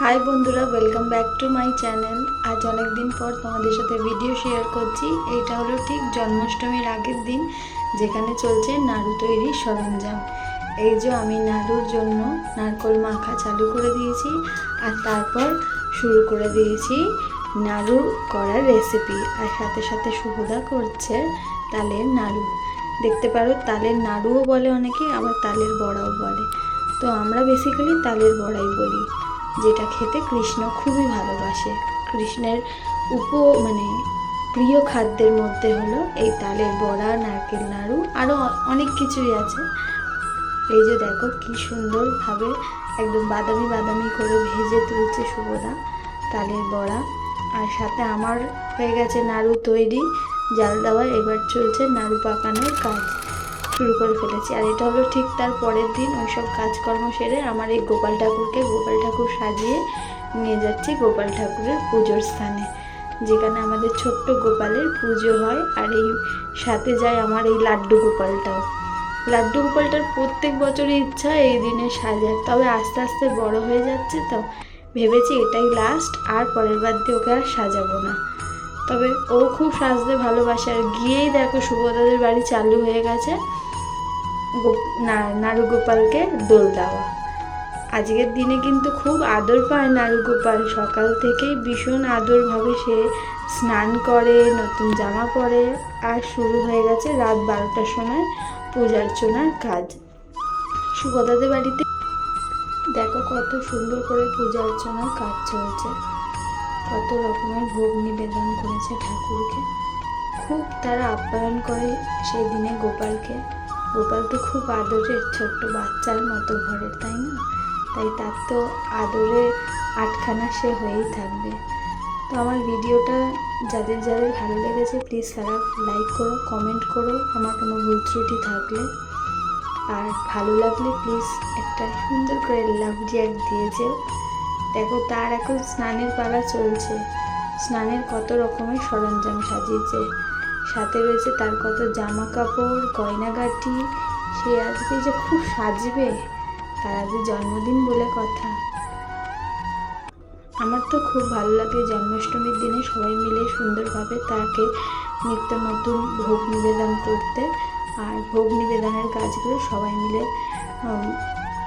High বন্ধুরা welcome back to my channel আজ অনেকদিন পর তোমাদের সাথে ভিডিও শেয়ার করছি। এইটা হলো ঠিক জন্মাষ্টমীর আগের দিন, যেখানে চলছে নাড়ু তৈরির সরঞ্জাম। এই যে আমি নাড়ুর জন্য নারকোল মাখা চালু করে দিয়েছি, আর তারপর শুরু করে দিয়েছি নাড়ু করার রেসিপি আর সাথে সাথে শুভদা করছে তালের নাড়ু। দেখতে পারো, তালের নাড়ুও বলে অনেকে, আবার তালের বড়াও বলে। তো আমরা বেসিক্যালি তালের বড়াই বলি। যেটা খেতে কৃষ্ণ খুবই ভালোবাসে। কৃষ্ণের উপ মানে প্রিয় খাদ্যের মধ্যে হলো এই তালের বড়া, নারকেল নাড়ু আরও অনেক কিছুই আছে। এই যে দেখো কি সুন্দরভাবে একদম বাদামি বাদামি করে ভেজে তুলছে শুভদা তালের বড়া। আর সাথে আমার হয়ে গেছে নাড়ু তৈরি, জাল দেওয়া, এবার চলছে নাড়ু পাকানোর কাজ। শুরু করে ফেলেছি। আর এটা হলো ঠিক তার পরের দিন ওই সব কাজকর্ম সেরে আমার এই গোপাল ঠাকুরকে গোপাল ঠাকুর সাজিয়ে নিয়ে যাচ্ছি গোপাল ঠাকুরের পুজোর স্থানে, যেখানে আমাদের ছোট্ট গোপালের পুজো হয়। আর এই সাথে যায় আমার এই লাড্ডু গোপালটাও। লাড্ডু গোপালটার প্রত্যেক বছরই ইচ্ছা এই দিনে সাজার, তবে আস্তে আস্তে বড় হয়ে যাচ্ছে তো। ভেবেছি এটাই লাস্ট আর পরের বার দিয়ে ওকে আর সাজাবো না। তবে ও খুব সাজতে ভালোবাসে। আর গিয়েই দেখো শুভদাদের বাড়ি চালু হয়ে গেছে নাড়ু গোপালকে দোল দেওয়া। আজকের দিনে কিন্তু খুব আদর পায় নাড়ু গোপাল সকাল থেকেই ভীষণ আদরভাবে সে স্নান করে, নতুন জামা পরে, আর শুরু হয়ে গেছে রাত বারোটার সময় পূজা অর্চনার কাজ। সুভদাদের বাড়িতে দেখো কত সুন্দর করে পূজা অর্চনার কাজ চলছে। রকমের ভোগ নিবেদন করেছে ঠাকুরকে। খুব তারা আপ্যায়ন করে সেই দিনে গোপালকে। গোপাল তো খুব আদরের ছোট্ট বাচ্চার মতো ঘরের, তাই না? তাই তার তো আদরে আটখানা সে হয়েই থাকবে। তো আমার ভিডিওটা যাদের যাদের ভালো লেগেছে প্লিজ তারা লাইক করো কমেন্ট করো, আমার কোনো ভুল ত্রুটি থাকলে। আর ভালো লাগলে প্লিজ একটা সুন্দর করে লাভ রিয়াক্ট দিয়ে যেও দেখো, তার এখন স্নানের পালা চলছে। স্নানের কত রকমের সরঞ্জাম সাজিয়েছে। সাথে রয়েছে তার কত জামা কাপড় গয়নাগাটি। সে আজকে যে খুব সাজবে, তার আজকে জন্মদিন বলে কথা। আমার তো খুব ভালো লাগে জন্মাষ্টমীর দিনে সবাই মিলে সুন্দরভাবে তাকে নিত্য নতুন ভোগ নিবেদন করতে আর ভোগ নিবেদনের কাজগুলো সবাই মিলে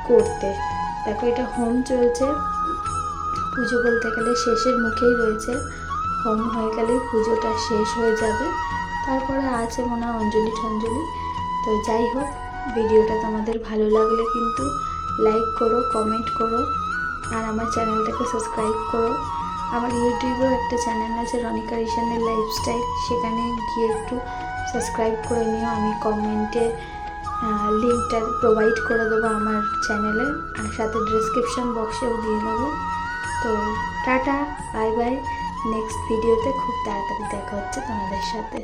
করতে। দেখো, এটা হোম চলছে। পুজো বলতে গেলে শেষের মুখেই রয়েছে। হোম হয়ে গেলে পুজোটা শেষ হয়ে যাবে। তারপরে আছে মনে হয় অঞ্জলি টঞ্জলি তো যাই হোক, ভিডিওটা তোমাদের ভালো লাগলে কিন্তু লাইক করো কমেন্ট করো, আর আমার চ্যানেলটাকে সাবস্ক্রাইব করো। আমার ইউটিউবেও একটা চ্যানেল আছে রনিকা রিশানের লাইফস্টাইল সেখানে গিয়ে একটু সাবস্ক্রাইব করে নিও। আমি কমেন্টে লিঙ্কটা প্রোভাইড করে দেবো আমার চ্যানেলে আর সাথে ডিসক্রিপশন বক্সেও দিয়ে দেবো। Tata bye bye. নেক্সট ভিডিওতে খুব তাড়াতাড়ি দেখা হচ্ছে তোমাদের সাথে।